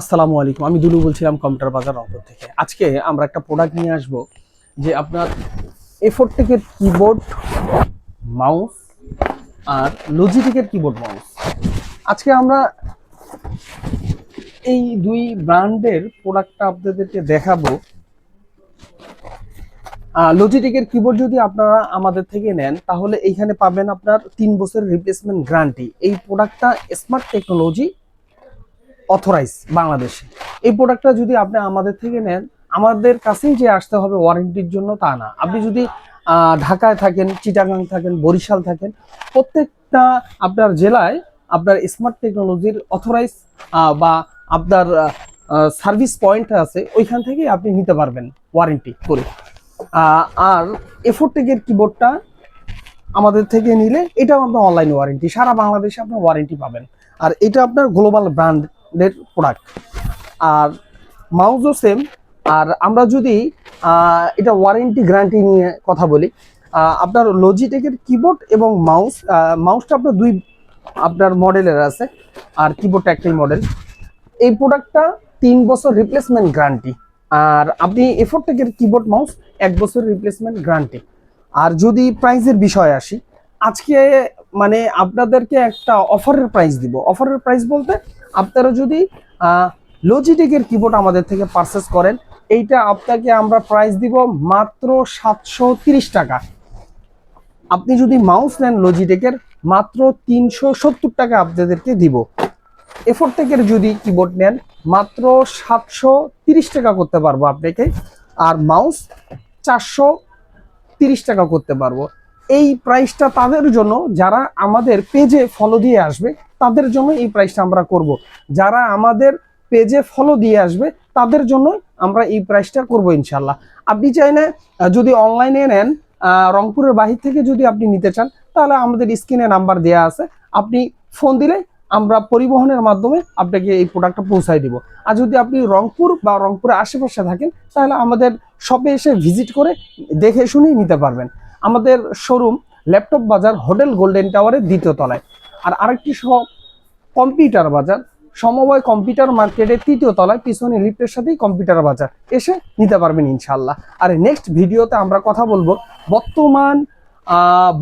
আসসালামু আলাইকুম। আমি দুলু বলছিলাম কম্পিউটার বাজার রংপুর থেকে। আজকে আমরা একটা প্রোডাক্ট নিয়ে আসব যে আপনার এফোর টেকের কিবোর্ড মাউস আর লজিটেকের কিবোর্ড মাউস আজকে আমরা এই দুই ব্র্যান্ডের প্রোডাক্টটা আপনাদেরকে দেখাবো। লজিটেকের কিবোর্ড যদি আপনারা আমাদের থেকে নেন, তাহলে এইখানে পাবেন আপনার তিন বছরের রিপ্লেসমেন্ট গ্যারান্টি এই প্রোডাক্টটা স্মার্ট টেকনোলজি অথরাইজ বাংলাদেশে। এই প্রোডাক্টটা যদি আপনি আমাদের থেকে নেন, আমাদের কাছেই যে আসতে হবে ওয়ারেন্টির জন্য তা না। আপনি যদি ঢাকায় থাকেন, চিটাগাং থাকেন, বরিশাল থাকেন, প্রত্যেকটা আপনার জেলায় আপনার স্মার্ট টেকনোলজির অথরাইজ বা আপনার সার্ভিস পয়েন্ট আছে, ওইখান থেকে আপনি নিতে পারবেন ওয়ারেন্টি করে। আর এফোর টেকের কিবোর্ডটা আমাদের থেকে নিলে এটাও আপনার অনলাইন ওয়ারেন্টি সারা বাংলাদেশে আপনার ওয়ারেন্টি পাবেন। আর এটা আপনার গ্লোবাল ব্র্যান্ডের প্রোডাক্ট আর মাউসও সেম আর আমরা যদি এটা ওয়ারেন্টি গ্যারান্টি নিয়ে কথা বলি আপনার লজিটেকের কিবোর্ড এবং মাউস মাউসটা আপনার দুই, আপনার মডেলের আছে, আর কিবোর্ডটা একটাই মডেল এই প্রোডাক্টটা তিন বছর রিপ্লেসমেন্ট গ্যারান্টি আর আপনি এফোর টেকের কিবোর্ড মাউস এক বছর রিপ্লেসমেন্ট গ্যারান্টি আর যদি প্রাইজের বিষয়ে আসি, আজকে মানে আপনাদেরকে একটা অফারের প্রাইস দিব। অফারের প্রাইস বলতে আপনারা যদি লজিটেকের কিবোর্ড আমাদের থেকে পারচেস করেন, এইটা আপনাকে আমরা প্রাইস দিব মাত্র সাতশো টাকা। আপনি যদি মাউস নেন লজিটেকের মাত্র তিনশো সত্তর টাকা আপনাদেরকে দিব। এফোর টেকের যদি কিবোর্ড নেন, মাত্র সাতশো তিরিশ টাকা করতে পারব আপনাকে। আর মাউস চারশো তিরিশ টাকা করতে পারব। এই প্রাইসটা তাদের জন্য, যারা আমাদের পেজে ফলো দিয়ে আসবে, তাদের জন্য এই প্রাইসটা আমরা করব। যারা আমাদের পেজে ফলো দিয়ে আসবে, তাদের জন্য আমরা এই প্রাইসটা করব ইনশাল্লাহ আপনি চাইলে যদি অনলাইনে নেন রংপুরের বাহির থেকে যদি আপনি নিতে চান, তাহলে আমাদের স্ক্রিনে নাম্বার দেওয়া আছে। আপনি ফোন দিলে আমরা পরিবহনের মাধ্যমে আপনাকে এই প্রোডাক্টটা পৌঁছায় দিব। আর যদি আপনি রংপুর বা রংপুরের আশেপাশে থাকেন, তাহলে আমাদের শপে এসে ভিজিট করে দেখে শুনেই নিতে পারবেন। আমাদের showroom laptop Bazar hotel golden টাওয়ারের দ্বিতীয় তলায়। আর আরেকটি শপ কম্পিউটার বাজার, সমবায় কম্পিউটার মার্কেটের তৃতীয় তলায়, পিছনে লিফটের সাথেই কম্পিউটার বাজার। এসে নিতে পারবেন ইনশাল্লাহ আর নেক্সট ভিডিওতে আমরা কথা বলব বর্তমান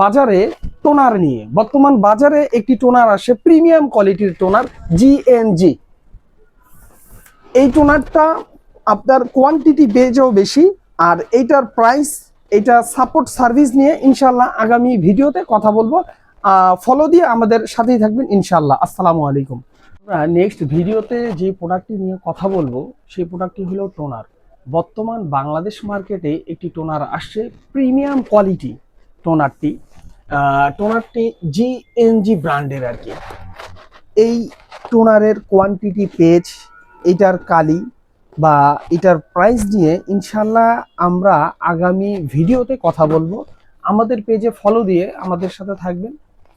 বাজারে টোনার নিয়ে। বর্তমান বাজারে একটি টোনার আসে প্রিমিয়াম কোয়ালিটির টোনার জিএনজি এই টোনারটা আপনার কোয়ান্টিটি বেজও বেশি, আর এইটার প্রাইস এটা সাপোর্ট সার্ভিস নিয়ে ইনশাল্লাহ আগামী ভিডিওতে কথা বলব। ফলো দিয়ে আমাদের সাথেই থাকবেন ইনশাল্লাহ আসসালামু আলাইকুম। আমরা নেক্সট ভিডিওতে যে প্রোডাক্টটি নিয়ে কথা বলব, সেই প্রোডাক্টটি হলো টোনার। বর্তমান বাংলাদেশ মার্কেটে একটি টোনার আসছে প্রিমিয়াম কোয়ালিটি টোনারটি টোনারটি জিএনজি ব্র্যান্ডের আর কি। এই টোনারের কোয়ান্টিটি পেজ এটার কালি বা এটার প্রাইস নিয়ে ইনশাল্লাহ আমরা আগামী ভিডিওতে কথা বলব। আমাদের পেজে ফলো দিয়ে আমাদের সাথে থাকবেন।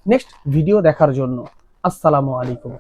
নেক্সট ভিডিও দেখার জন্য। আসসালামু আলাইকুম।